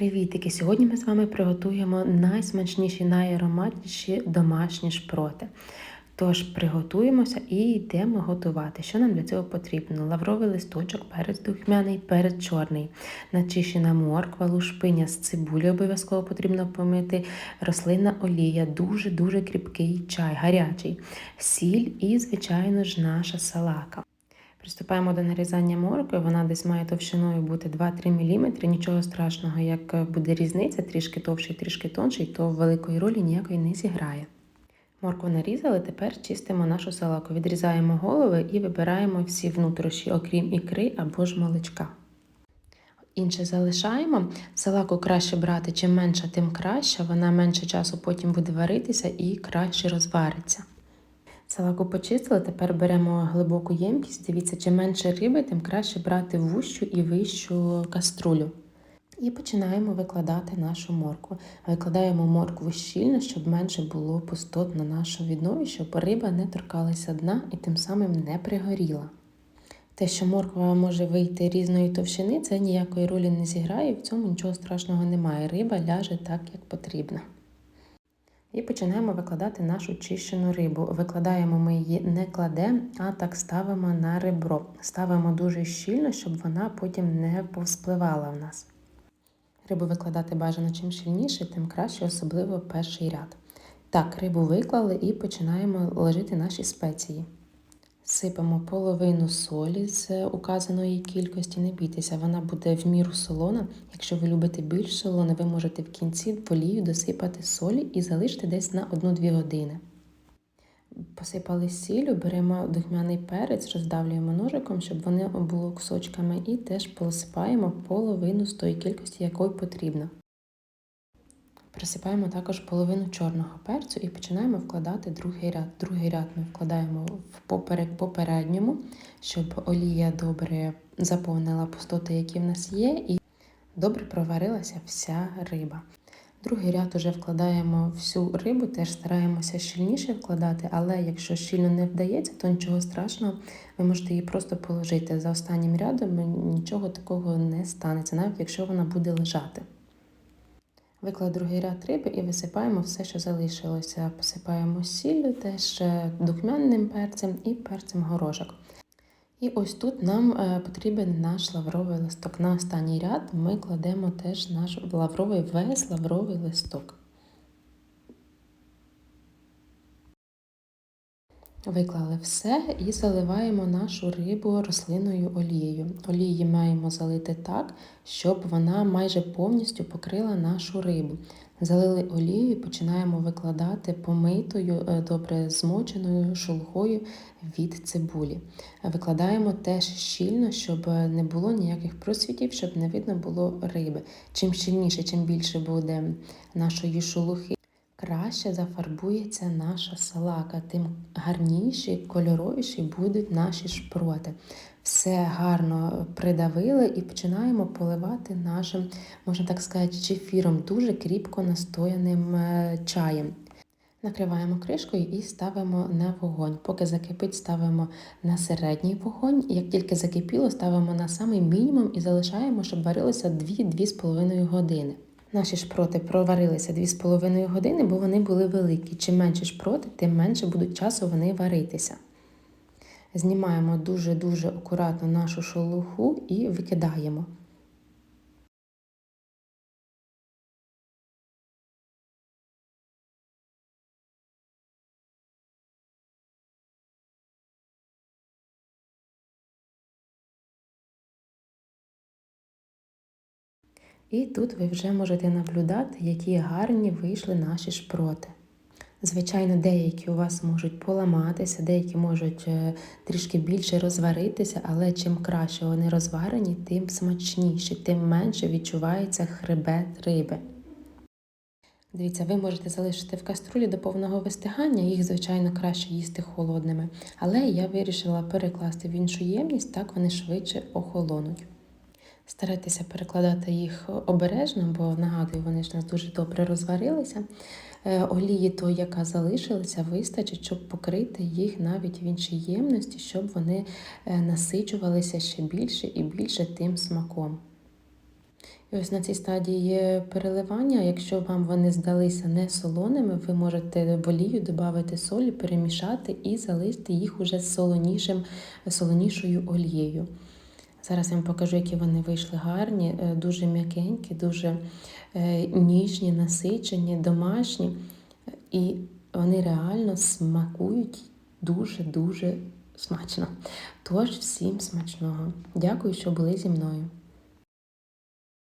Привітики! Сьогодні ми з вами приготуємо найсмачніші, найароматніші домашні шпроти. Тож приготуємося і йдемо готувати. Що нам для цього потрібно? Лавровий листочок, перець духмяний, перець чорний, начищена морква, лушпиня з цибулі обов'язково потрібно помити, рослинна олія, дуже-дуже кріпкий чай, гарячий, сіль і, звичайно ж, наша салака. Приступаємо до нарізання моркви, вона десь має товщиною бути 2-3 мм. Нічого страшного, як буде різниця, трішки товший, трішки тонший, то великої ролі ніякої не зіграє. Моркву нарізали, тепер чистимо нашу салаку, відрізаємо голови і вибираємо всі внутрішні, окрім ікри або ж молочка. Інше залишаємо. Салаку краще брати, чим менша, тим краще. Вона менше часу потім буде варитися і краще розвариться. Салаку почистили, тепер беремо глибоку ємкість. Дивіться, чим менше риби, тим краще брати вущу і вищу каструлю. І починаємо викладати нашу моркву. Викладаємо моркву щільно, щоб менше було пустот на нашому віднові, щоб риба не торкалася дна і тим самим не пригоріла. Те, що морква може вийти різної товщини, це ніякої ролі не зіграє, в цьому нічого страшного немає. Риба ляже так, як потрібно. І починаємо викладати нашу чищену рибу. Викладаємо ми її не кладемо, а так ставимо на ребро. Ставимо дуже щільно, щоб вона потім не повспливала в нас. Рибу викладати бажано чим щільніше, тим краще, особливо перший ряд. Так, рибу виклали і починаємо ложити наші спеції. Сипемо половину солі з указаної кількості, не бійтеся, вона буде в міру солона. Якщо ви любите більш солоне, ви можете в кінці в олію досипати солі і залишити десь на 1-2 години. Посипали сіллю, беремо духмяний перець, роздавлюємо ножиком, щоб вони було кусочками, і теж посипаємо половину з тої кількості, якої потрібно. Присипаємо також половину чорного перцю і починаємо вкладати другий ряд. Другий ряд ми вкладаємо в поперек попередньому, щоб олія добре заповнила пустоти, які в нас є, і добре проварилася вся риба. Другий ряд уже вкладаємо всю рибу, теж стараємося щільніше вкладати, але якщо щільно не вдається, то нічого страшного, ви можете її просто положити. За останнім рядом нічого такого не станеться, навіть якщо вона буде лежати. Виклад другий ряд риби і висипаємо все, що залишилося. Посипаємо сіллю, теж духмянним перцем і перцем горошок. І ось тут нам е, потрібен наш лавровий листок. На останній ряд ми кладемо теж наш лавровий весь лавровий листок. Виклали все і заливаємо нашу рибу рослинною олією. Олії маємо залити так, щоб вона майже повністю покрила нашу рибу. Залили олію і починаємо викладати помитою, е, добре змоченою шелухою від цибулі. Викладаємо теж щільно, щоб не було ніяких просвітів, щоб не видно було риби. Чим щільніше, чим більше буде нашої шелухи, краще зафарбується наша салака, тим гарніші, кольоровіші будуть наші шпроти. Все гарно придавили і починаємо поливати нашим, можна так сказати, чефіром, дуже кріпко настояним е, чаєм. Накриваємо кришкою і ставимо на вогонь. Поки закипить, ставимо на середній вогонь. Як тільки закипіло, ставимо на самий мінімум і залишаємо, щоб варилося 2-2,5 години. Наші шпроти проварилися 2,5 години, бо вони були великі. Чим менше шпроти, тим менше будуть часу вони варитися. Знімаємо дуже-дуже акуратно нашу шолуху і викидаємо. І тут ви вже можете наблюдати, які гарні вийшли наші шпроти. Звичайно, деякі у вас можуть поламатися, деякі можуть е, трішки більше розваритися, але чим краще вони розварені, тим смачніші, тим менше відчувається хребет риби. Дивіться, ви можете залишити в каструлі до повного вистигання, їх, звичайно, краще їсти холодними. Але я вирішила перекласти в іншу ємність, так вони швидше охолонуть. Старайтеся перекладати їх обережно, бо нагадую, вони ж нас дуже добре розварилися. Е, олії, то, яка залишилася, вистачить, щоб покрити їх навіть в іншій ємності, щоб вони е, насичувалися ще більше і більше тим смаком. І ось на цій стадії переливання. Якщо вам вони здалися не солоними, ви можете в олію додати солі, перемішати і залити їх уже солонішим, солонішою олією. Зараз я вам покажу, які вони вийшли гарні, е, дуже м'якенькі, дуже е, ніжні, насичені, домашні. І вони реально смакують дуже-дуже смачно. Тож всім смачного. Дякую, що були зі мною.